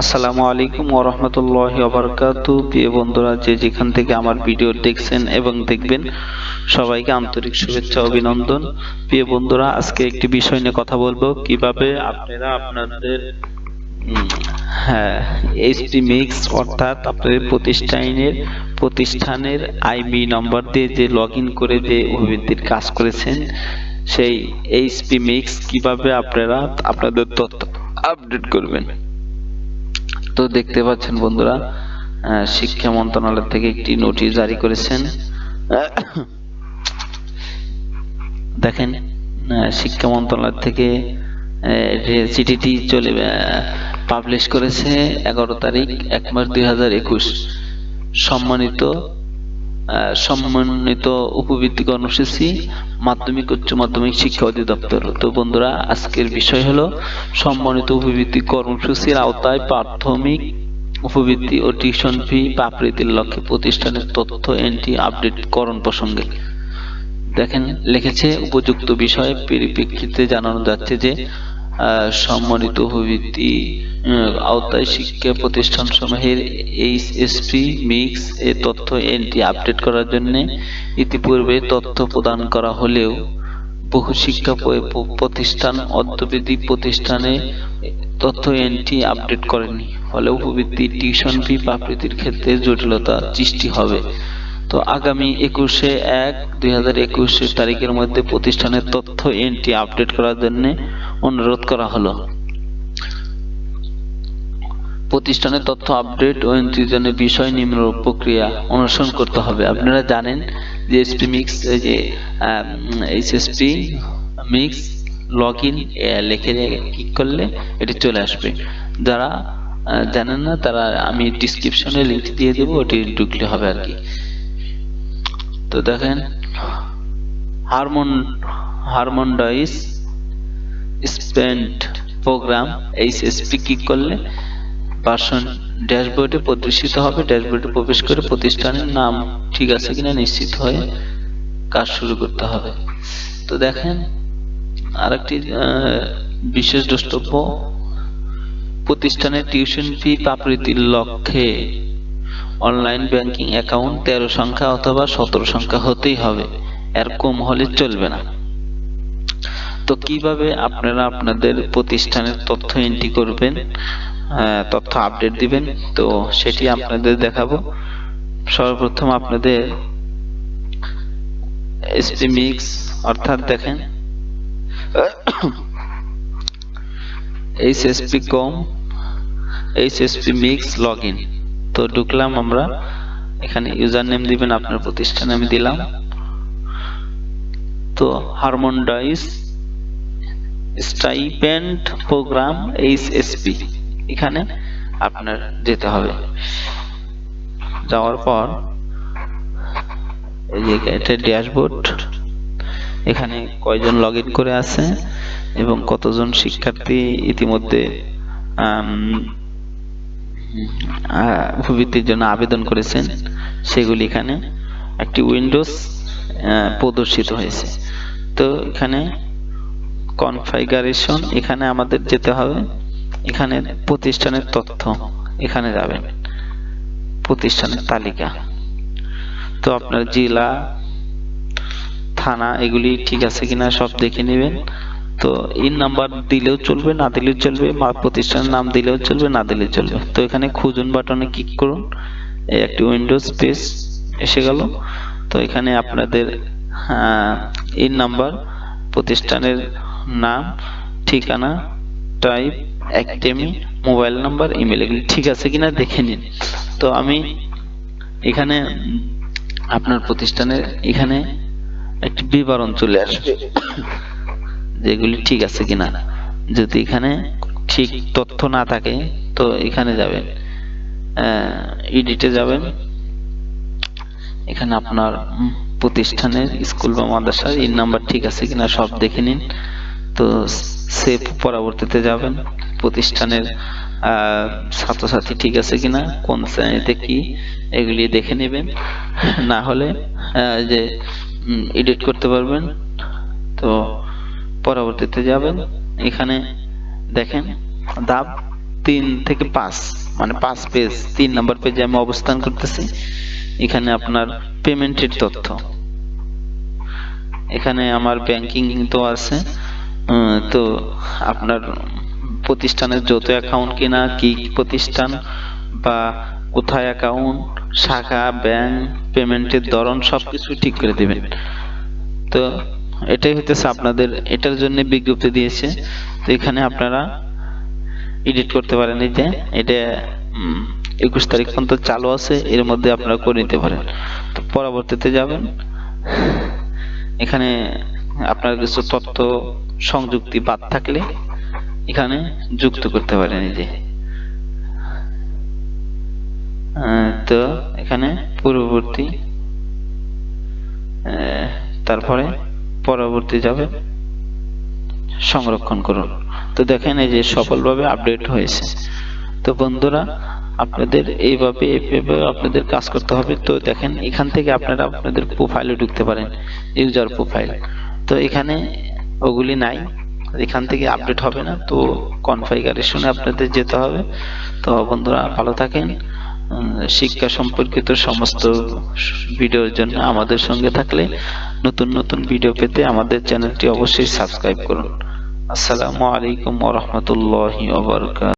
আসসালামু আলাইকুম ওরহমতুল্লাহ ওবরকাত প্রিয় বন্ধুরা, যে যেখান থেকে আমার ভিডিও দেখছেন এবং দেখবেন, সবাইকে আন্তরিক শুভেচ্ছা, অভিনন্দন। প্রিয় বন্ধুরা, আজকে একটি বিষয় নিয়ে কথা বলব। কীভাবে আপনারা আপনাদের হ্যাঁ এইচপি মিক্স অর্থাৎ আপনাদের প্রতিষ্ঠানের প্রতিষ্ঠানের আইবি নম্বর দিয়ে যে লগ করে যে অভিবৃদ্ধির কাজ করেছেন, সেই এইচপি মিক্স কীভাবে আপনারা আপনাদের তথ্য আপডেট করবেন? তো দেখতে পাচ্ছেন বন্ধুরা শিক্ষা মন্ত্রণালয় থেকে একটি নোটিশ জারি করেছেন। দেখেন শিক্ষা মন্ত্রণালয় থেকে চিঠিটি চলে পাবলিশ করেছে এগারো তারিখ, এক মাস দুই হাজার একুশ। সম্মানিত সম্মানিত উপবৃত্তি কর্মসূচি মাধ্যমিক, উচ্চ মাধ্যমিক শিক্ষা অধিদপ্তর। তো বন্ধুরা, আজকের বিষয় হলো সম্মানিত উপবৃত্তি কর্মসূচির আওতায় প্রাথমিক উপবৃত্তি ও টিউশন ফি প্রাপ্তির লক্ষ্যে প্রতিষ্ঠানের তথ্য এন্ট্রি আপডেট করণ প্রসঙ্গে। দেখেন, লিখেছে উপযুক্ত বিষয়ে, পরিপ্রেক্ষিতে জানানো যাচ্ছে যে সম্মানিত আহ, আওতায় শিক্ষা প্রতিষ্ঠান সমূহের এইচ এইচএসপি মিক্স এ তথ্য এন্ট্রি আপডেট করার জন্য ইতিপূর্বে তথ্য প্রদান করা হলেও বহু শিক্ষা প্রতিষ্ঠান অর্ধবেদিক প্রতিষ্ঠানে তথ্য এন্ট্রি আপডেট করেনি। ফলে উপবৃত্তি টিউশন ফি প্রাপ্তির ক্ষেত্রে জটিলতা সৃষ্টি হবে। তো আগামী একুশে এক দুই হাজার একুশ তারিখের মধ্যে প্রতিষ্ঠানের তথ্য এন্ট্রি আপডেট করার জন্য অনুরোধ করা হলো। প্রতিষ্ঠানের তথ্য আপডেট ও এন্ট্রির জন্য বিষয় নিম্ন প্রক্রিয়া অনুসরণ করতে হবে। আপনারা জানেন যে এসপি মিক্স যে এইচএসপি মিক্স লগ ইন লিখে ক্লিক করলে এটি চলে আসবে। যারা জানেন না, তারা আমি ডিসক্রিপশনে লিঙ্ক দিয়ে দেবো, ওটি ঢুকলে হবে আর কি। তো দেখেন, hormone, হারমোনডাইস spent program, HSP click করলে ভার্সন ড্যাশবোর্ডে প্রদর্শিত হবে, ড্যাশবোর্ডে প্রবেশ করে প্রতিষ্ঠানের নাম ঠিক আছে কিনা নিশ্চিত হয়ে কাজ শুরু করতে হবে। তো দেখেন, আরেকটি বিশেষ দ্রষ্টব্য, প্রতিষ্ঠানের টিউশন ফি প্রাপ্তির লক্ষ্যে অনলাইন ব্যাংকিং অ্যাকাউন্ট তেরো সংখ্যা অথবা সতেরো সংখ্যা হতেই হবে। এর কম হলে চলবে না। তো কীভাবে আপনারা আপনাদের প্রতিষ্ঠানের তথ্য এন্ট্রি করবেন তথ্য আপডেট দিবেন, তো সেটি আপনাদের দেখাবো। সর্বপ্রথম আপনাদের এসপি মিক্স অর্থাৎ দেখেন HSP com HSP mix log in তো ঢুকলাম আমরা। এখানে ইউজার নেম দিবেন, আপনার প্রতিষ্ঠানে আমি দিলাম। তো হারমোনডাইস স্টাইপেন্ড প্রোগ্রাম এইচএসপি, এখানে আপনার যেতে হবে। যাওয়ার পর এই যে এটা ড্যাশবোর্ড, এখানে কয়জন লগ করে আছে এবং কতজন শিক্ষার্থী ইতিমধ্যে উপবৃত্তির জন্য আবেদন করেছেন, সেগুলি এখানে একটি উইন্ডোজ প্রদর্শিত হয়েছে। তো এখানে কনফিগারেশন এখানে আমাদের যেতে হবে। এখানে প্রতিষ্ঠানের তথ্য এখানে যাবেন, প্রতিষ্ঠানের তালিকা। তো আপনার জেলা, থানা, এগুলি ঠিক আছে কিনা সব দেখে নেবেন। তো ইন নাম্বার দিলেও চলবে, না দিলেও চলবে প্রতিষ্ঠানের নাম দিলেও চলবে, না দিলেও চলবে। তো এখানে খুঁজুন বাটনে ক্লিক করুন, এই একটি উইন্ডোজ পেজ এসে গেল। তো এখানে আপনাদের ইন নাম্বার প্রতিষ্ঠানের নাম, ঠিকানা টাইপ একটেমি মোবাইল নাম্বার ইমেল এগুলি ঠিক আছে কিনা দেখে নিন। তো আমি এখানে, আপনার প্রতিষ্ঠানের এখানে একটি বিবরণ চলে আসবে। যেগুলি ঠিক আছে কিনা। যদি এখানে ঠিক তথ্য না থাকে, তো এখানে যাবেন। এডিটে যাবেন। এখানে আপনার প্রতিষ্ঠানের স্কুল বা মাদ্রাসার ইন নাম্বার ঠিক আছে কিনা সব দেখে নিন। তো সেভ পরবর্তীতে যাবেন। প্রতিষ্ঠানের ছাত্রছাত্রী ঠিক আছে কিনা, কোন শ্রেণীতে কি, এগুলি দেখে নেবেন। না হলে যে এডিট করতে পারবেন। তো পরবর্তীতে যাবেন। এখানে দেখেন, দাব তিন থেকে পাঁচ মানে পাঁচ পেজ তিন নম্বর পেজে আমি অবস্থান করতেছি। এখানে আপনার পেমেন্টের তথ্য। এখানে আমার ব্যাংকিং তো আছে। তো আপনার প্রতিষ্ঠানের যৌথ অ্যাকাউন্ট কিনা, কি প্রতিষ্ঠান বা কোথায় অ্যাকাউন্ট শাখা ব্যাংক পেমেন্টের ধরন সবকিছু ঠিক করে দিবেন। তো এটাই হইতেছে আপনাদের এটার জন্য বিজ্ঞপ্তি দিয়েছে। তো এখানে আপনারা এডিট করতে পারেন এই যে, এটা একুশ তারিখ পর্যন্ত চালু আছে, এর মধ্যে আপনারা করে নিতে পারেন। তো পরবর্তীতে যাবেন, এখানে আপনার কিছু তথ্য সংযুক্তি বাদ থাকলে এখানে যুক্ত করতে পারেন এই যে। তো এখানে পূর্ববর্তী তারপরে পরবর্তী যাবে, সংরক্ষণ করুন। তো দেখেন এই যে সফলভাবে আপডেট হয়েছে। তো বন্ধুরা, আপনাদের এইভাবে এইভাবে আপনাদের কাজ করতে হবে। তো দেখেন, এখান থেকে আপনারা আপনাদের প্রোফাইলে ঢুকতে পারেন ইউজার প্রোফাইল তো এখানে ওগুলি নাই, এখান থেকে আপডেট হবে না। তো কনফিগারেশনে আপনাদের যেতে হবে। তো বন্ধুরা, ভালো থাকেন। শিক্ষা সম্পর্কিত সমস্ত ভিডিওর জন্য আমাদের সঙ্গে থাকলে নতুন নতুন ভিডিও পেতে আমাদের চ্যানেলটি অবশ্যই সাবস্ক্রাইব করুন। আসসালামু আলাইকুম ওয়া রাহমাতুল্লাহি ওয়া বারাকাতুহু।